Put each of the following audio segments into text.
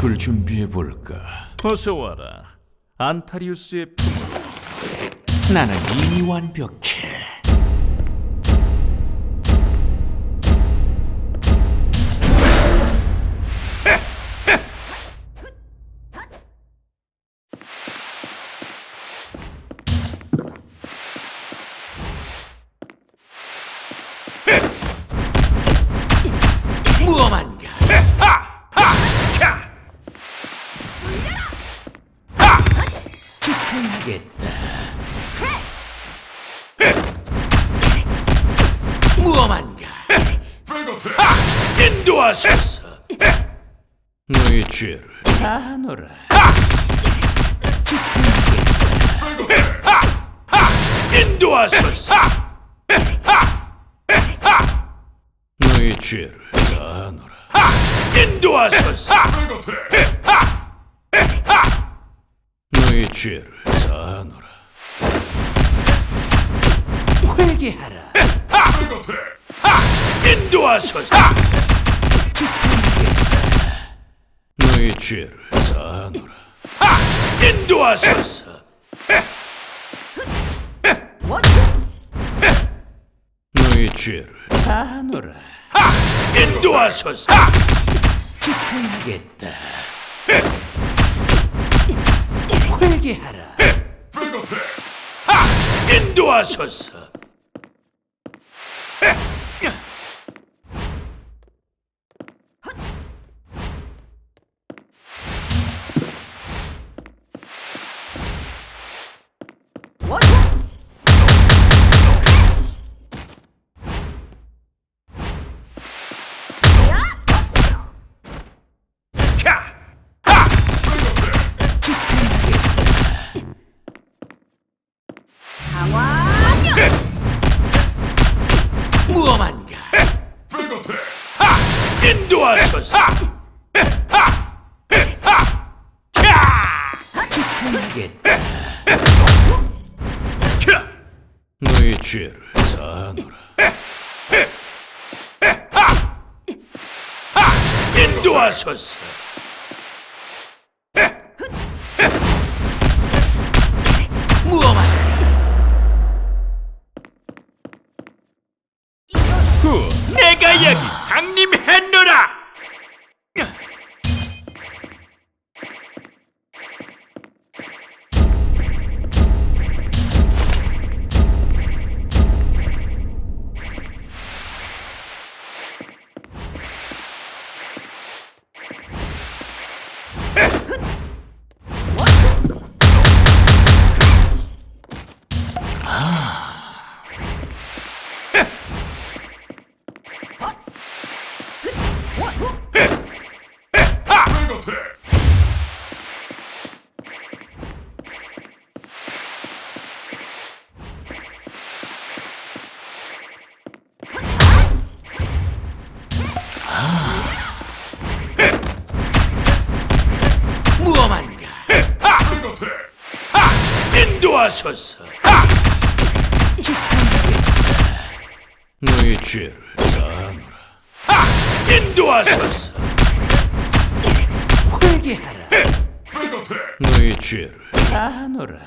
음식을 준비해 볼까? 어서 와라. 안타리우스의 나는 이미 완벽해. 지켜야겠다. 무엄한가? 인도하소서. 너의 죄를 다하노라. 인도하소서. 너의 죄를 다하노라. 인도하소서. 너의 죄를 다하노라. 회개하라. 인도하소서. 너의 죄를 사하노라. 인도하소서. 너의 죄를 사하노라. 인도하소서. 지켜야겠다. 회개하라. 인도하소서. 무엄한가? 인도하소서. 지켜야겠다. 너의 죄를 사하노라. 인도하소서. 후, 내가 여기 강림했노 도하소서. 너의 죄를 사하노라. 인도하소서. 회개하라. 너의 죄를 사하노라.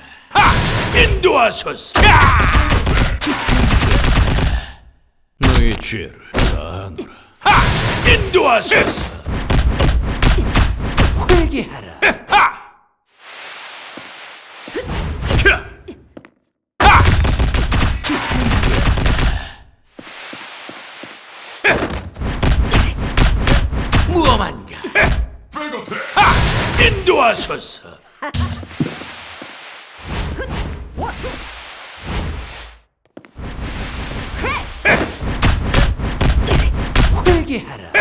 인도하소서. 너의 죄를 사하노라. 인도하소서. 회개하라. 도하소서. 회개하라.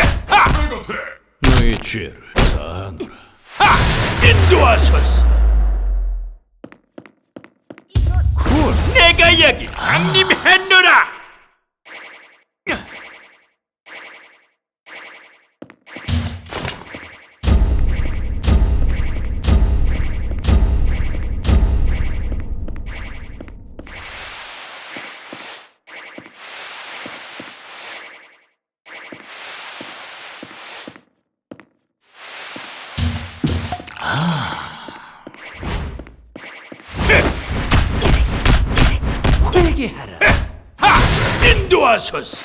너의 죄를 사하노라. 인도하소서. 군, 내가 여기 강림했 회개하라. 하! 인도하소서.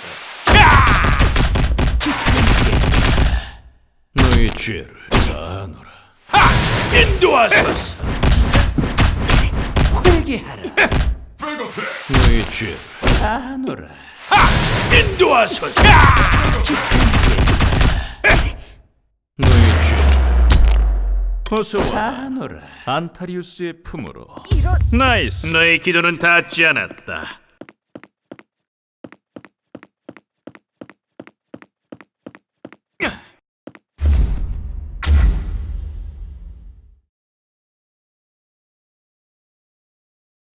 너희 죄를 사하노라. 하! 인도하소서. 회개하라. 너희 죄를 사노라. 하! 인도하소서. 너희 죄를 어서 와. 사노라. 안타리우스의 품으로. 이런 나이스. 너의 기도는 닿지 않았다.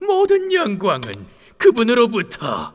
모든 영광은 그분으로부터